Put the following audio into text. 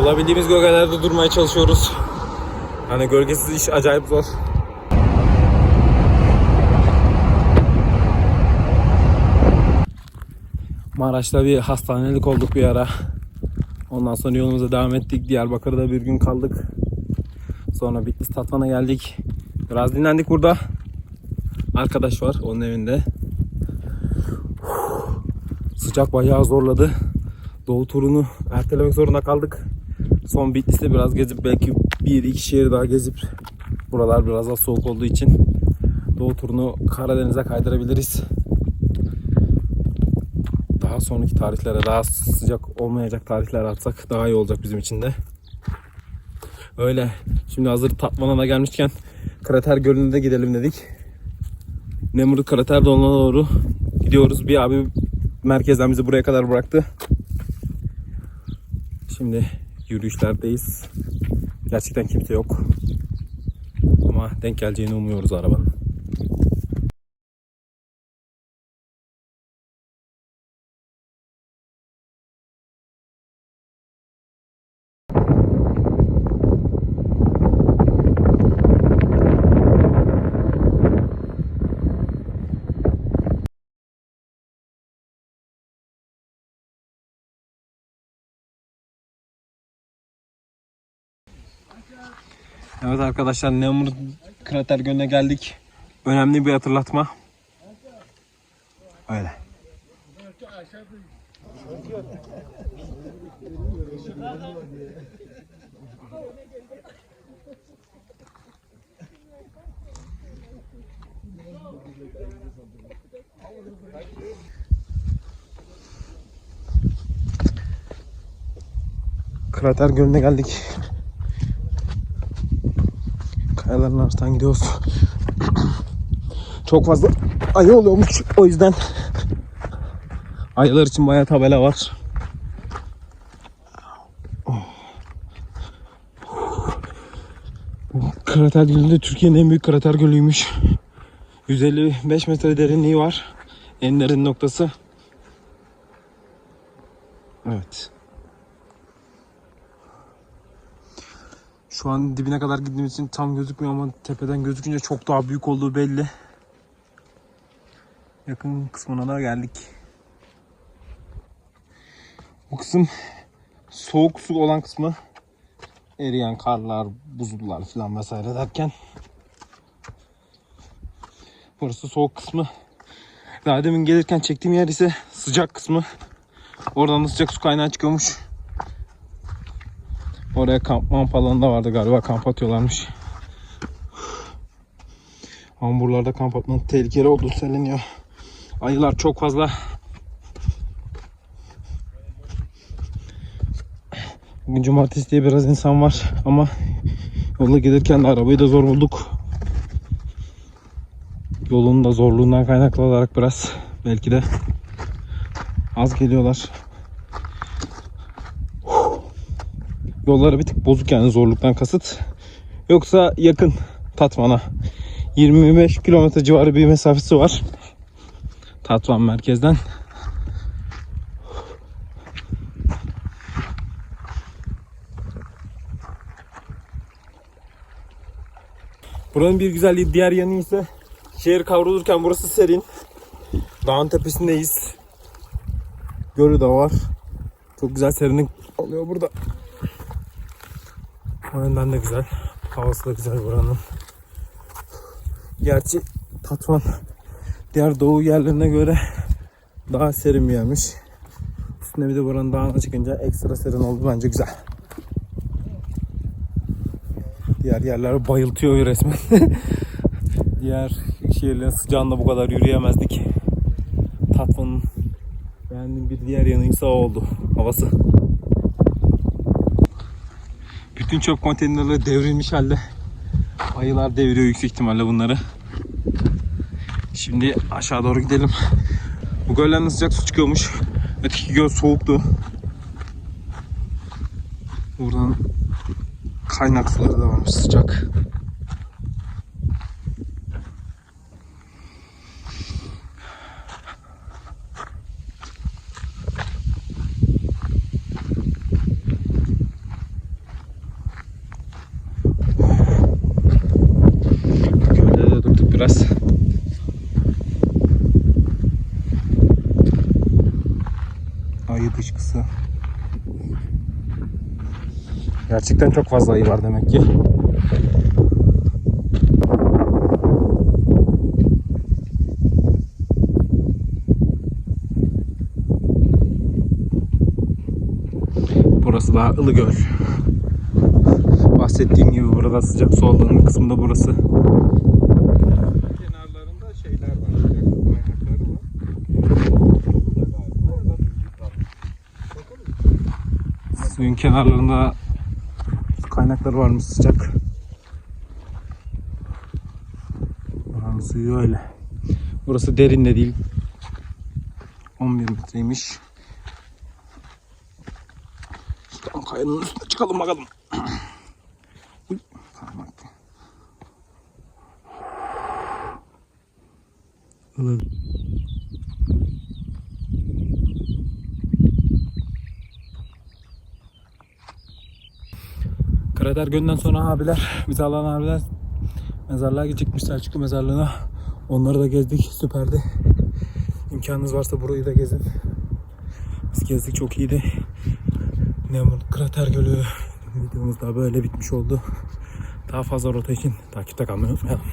Bulabildiğimiz gölgelerde durmaya çalışıyoruz. Hani gölgesiz iş acayip zor. Maraş'ta bir hastanelik olduk bir ara. Ondan sonra yolumuza devam ettik. Diyarbakır'da bir gün kaldık. Sonra Bitlis Tatvan'a geldik. Biraz dinlendik burada. Arkadaş var onun evinde. Sıcak bayağı zorladı. Doğu turunu ertelemek zorunda kaldık. Son Bitlis'te biraz gezip belki bir iki şehir daha gezip buralar biraz daha soğuk olduğu için Doğu turunu Karadeniz'e kaydırabiliriz. Daha sonraki tarihlere daha sıcak olmayacak tarihler atsak daha iyi olacak bizim için de. Öyle. Şimdi hazır Tatvan'a da gelmişken Krater Gölü'ne de gidelim dedik. Nemrut Krater Dolu'na doğru gidiyoruz. Bir abi merkezden bizi buraya kadar bıraktı. Şimdi yürüyüşlerdeyiz. Gerçekten kimse yok. Ama denk geleceğini umuyoruz arabanın. Evet arkadaşlar Nemrut Krater Gölü'ne geldik. Önemli bir hatırlatma. Öyle. Krater Gölü'ne geldik. Kayaların arasından gidiyoruz. Çok fazla ayı oluyormuş. O yüzden ayılar için bayağı tabela var. Krater gölü de Türkiye'nin en büyük krater gölüymüş. 155 metre derinliği var. En derin noktası. Evet. Şu an dibine kadar gittiğimiz için tam gözükmüyor ama tepeden gözükünce çok daha büyük olduğu belli. Yakın kısmına da geldik. Bu kısım soğuk su olan kısmı eriyen karlar, buzullar falan vesaire derken burası soğuk kısmı. Daha demin gelirken çektiğim yer ise sıcak kısmı. Oradan da sıcak su kaynağı çıkıyormuş. Oraya kamp mamp alanı da vardı galiba kamp atıyorlarmış. Ama buralarda kamp atmanın tehlikeli olduğu söyleniyor. Ayılar çok fazla. Bugün cumartesi diye biraz insan var ama yolda gelirken de arabayı da zor bulduk. Yolun da zorluğundan kaynaklı olarak biraz belki de az geliyorlar. Yolları bir tık bozuk yani zorluktan kasıt. Yoksa yakın Tatvan'a. 25 kilometre civarı bir mesafesi var. Tatvan merkezden. Buranın bir güzelliği diğer yanı ise şehir kavrulurken burası serin. Dağın tepesindeyiz. Gölü de var. Çok güzel serinlik oluyor burada. O yönden de güzel. Havası da güzel buranın. Gerçi Tatvan diğer doğu yerlerine göre daha serin bir yermiş. Üstüne bir de buranın dağına çıkınca ekstra serin oldu bence güzel. Diğer yerler bayıltıyor resmen. diğer şehirlerin sıcağında bu kadar yürüyemezdik. Tatvan'ın beğendiğim bir diğer yanı ise oldu. Havası. Bütün çöp konteynerleri devrilmiş halde. Ayılar deviriyor yüksek ihtimalle bunları. Şimdi aşağı doğru gidelim. Bu gölden de sıcak su çıkıyormuş. Öteki göl soğuktu. Buradan kaynak suları da varmış sıcak. ayı kışkısı. Gerçekten çok fazla ayı var demek ki. Burası da Ilıgöl. Bahsettiğim gibi burada sıcak su alanının kısmında burası. Suyun kenarlarında su kaynakları varmış sıcak. Buranın suyu öyle. Burası derin de değil. 11 metreymiş. Şuradan kayanın üstüne çıkalım bakalım. Uy, parmak. Krater Gölü'nden sonra abiler, bizi abiler mezarlığa gidecekmiş Selçuklu mezarlığına. Onları da gezdik, süperdi. İmkanınız varsa burayı da gezin. Biz gezdik çok iyiydi. Nemrut Krater Gölü videomuz da böyle bitmiş oldu. Daha fazla rota için takipte kalmayı unutmayalım.